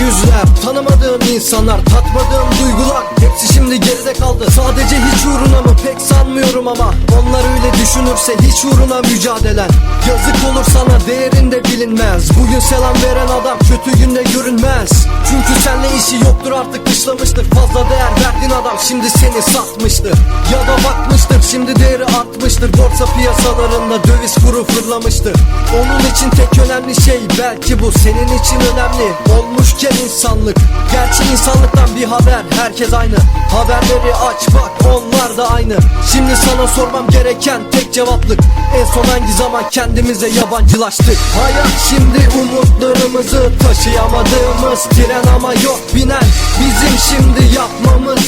yüzler Tanımadığım insanlar Tatmadığım duygular. Hepsi şimdi geride kaldı. Sadece hiç uğruna mı? Pek sanmıyorum ama Onlar öyle düşünürse hiç uğruna mücadelen Yazık olur sana değerin de bilinmez. Bugün selam veren adam kötü adam şimdi seni satmıştır. Ya da bakmıştır şimdi değeri artmıştır. Borsa piyasalarında döviz kuru fırlamıştır. Onun için tek önemli şey belki bu. Senin için önemli olmuşken insanlık. Gerçi insanlıktan bir haber herkes aynı. Haberleri aç bak onlar da aynı. Şimdi sana sormam gereken tek cevaplık. En son hangi zaman kendimize yabancılaştık? Hayat şimdi umutlarımızı taşıyamadığımız Tren ama yok binen. Bizim şimdi yapmamız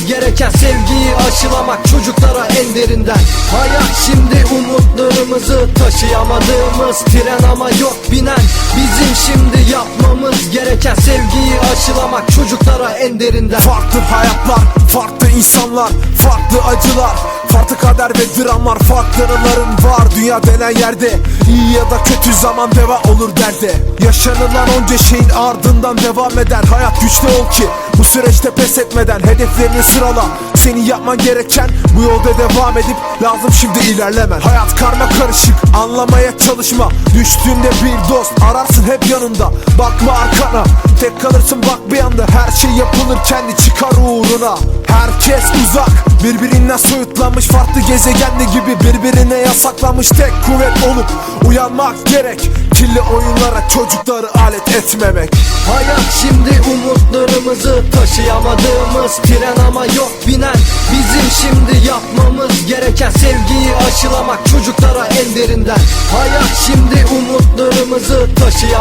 en derinden Hayat şimdi umutlarımızı taşıyamadığımız Tren ama yok binen. Bizim şimdi yapmamız gereken sevgiyi aşılamak çocuklara en derinden. Farklı hayatlar, farklı insanlar, farklı acılar Farklı kader ve dramlar, farklı anıların var. Dünya denen yerde iyi ya da kötü zaman deva olur derde. Yaşanılan onca şeyin ardından devam eder. Hayat güçlü ol ki bu süreçte pes etmeden Hedeflerini sırala. Senin yapman gereken bu yolda devam edip Lazım şimdi ilerlemen. Hayat karma karışık anlamaya çalışma. Düştüğünde bir dost ararsın hep yanında. Bakma arkana tek kalırsın bak bir anda. Her şey yapılır kendi çıkar uğruna. Herkes uzak birbirinden soyutlanmış Farklı gezegende gibi birbirine yasaklanmış Tek kuvvet olup uyanmak gerek. Kirli oyunlara çocukları alet etmemek. Hayat şimdi umutlarımızı taşıyamadığımız Tren ama yok binen. Bizim şimdi yapmamız gereken sevgiyi aşılamak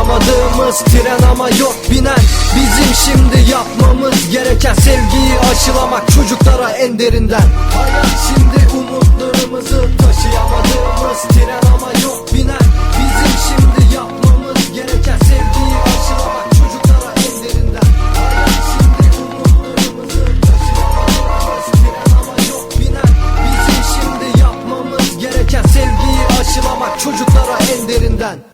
Aşamadığımız tren ama yok binen. Bizim şimdi yapmamız gereken Sevgiyi aşılamak çocuklara en derinden. Hayat şimdi umutlarımızı taşıyamadığımız tren ama yok binen. Bizim şimdi yapmamız gereken Sevgiyi aşılamak çocuklara en derinden. Hayat şimdi umutlarımızı taşıyamadığımız tren ama yok binen. Bizim şimdi yapmamız gereken Sevgiyi aşılamak çocuklara en derinden.